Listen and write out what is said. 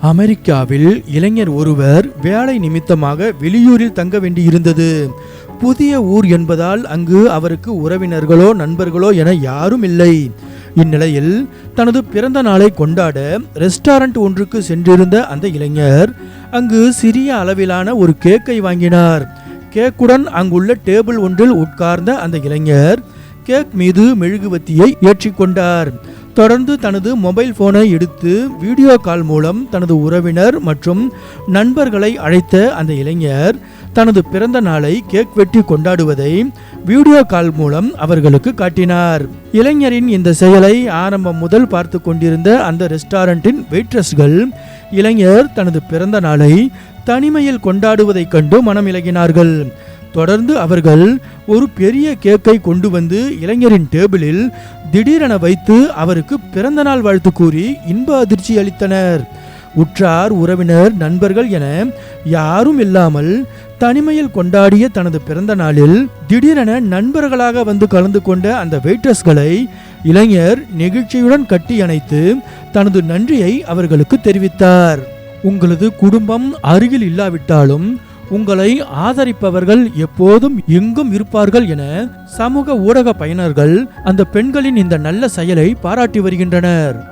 அமெரிக்காவில் இளைஞர் ஒருவர் வேலை நிமித்தமாக வெளியூரில் தங்க வேண்டியிருந்தது. புதிய ஊர் என்பதால் அங்கு அவருக்கு உறவினர்களோ நண்பர்களோ என யாரும் இல்லை. இந்நிலையில் தனது பிறந்த நாளை கொண்டாட ரெஸ்டாரண்ட் ஒன்றுக்கு சென்றிருந்த அந்த இளைஞர் அங்கு சிறிய அளவிலான ஒரு கேக்கை வாங்கினார். கேக்குடன் அங்குள்ள டேபிள் ஒன்றில் உட்கார்ந்த அந்த இளைஞர் கேக் மீது மெழுகுவத்தியை ஏற்றிக்கொண்டார். தொடர்ந்து தனது மொபைல் போனை எடுத்து வீடியோ கால் மூலம் தனது உறவினர் மற்றும் நண்பர்களை அழைத்த அந்த இளைஞர் தனது பிறந்த நாளை கேக் வெட்டி கொண்டாடுவதை வீடியோ கால் மூலம் அவர்களுக்கு காட்டினார். இளைஞரின் இந்த செயலை ஆரம்பம் முதல் பார்த்து கொண்டிருந்த அந்த ரெஸ்டாரண்டின் வெயிட்ரஸ்கள் இளைஞர் தனது பிறந்த நாளை தனிமையில் கொண்டாடுவதைக் கண்டு மனமிளகினார்கள் தொடர்ந்து அவர்கள் ஒரு பெரிய கேக்கை கொண்டு வந்து இளைஞரின் டேபிளில் திடீரென வைத்து அவருக்கு பிறந்தநாள் வாழ்த்து கூறி இன்ப அதிர்ச்சி அளித்தனர். உற்றார் உறவினர் நண்பர்கள் என யாரும் இல்லாமல் தனிமையில் கொண்டாடிய தனது பிறந்த நாளில் திடீரென நண்பர்களாக வந்து கலந்து கொண்ட அந்த வெயிட்டர்ஸ்களை இளைஞர் நெகிழ்ச்சியுடன் கட்டி அணைத்து தனது நன்றியை அவர்களுக்கு தெரிவித்தார். உங்களது குடும்பம் அருகில் இல்லாவிட்டாலும் உங்களை ஆதரிப்பவர்கள் எப்போதும் எங்கும் இருப்பார்கள் என சமூக ஊடக பயனர்கள் அந்த பெண்களின் இந்த நல்ல செயலை பாராட்டி வருகின்றனர்.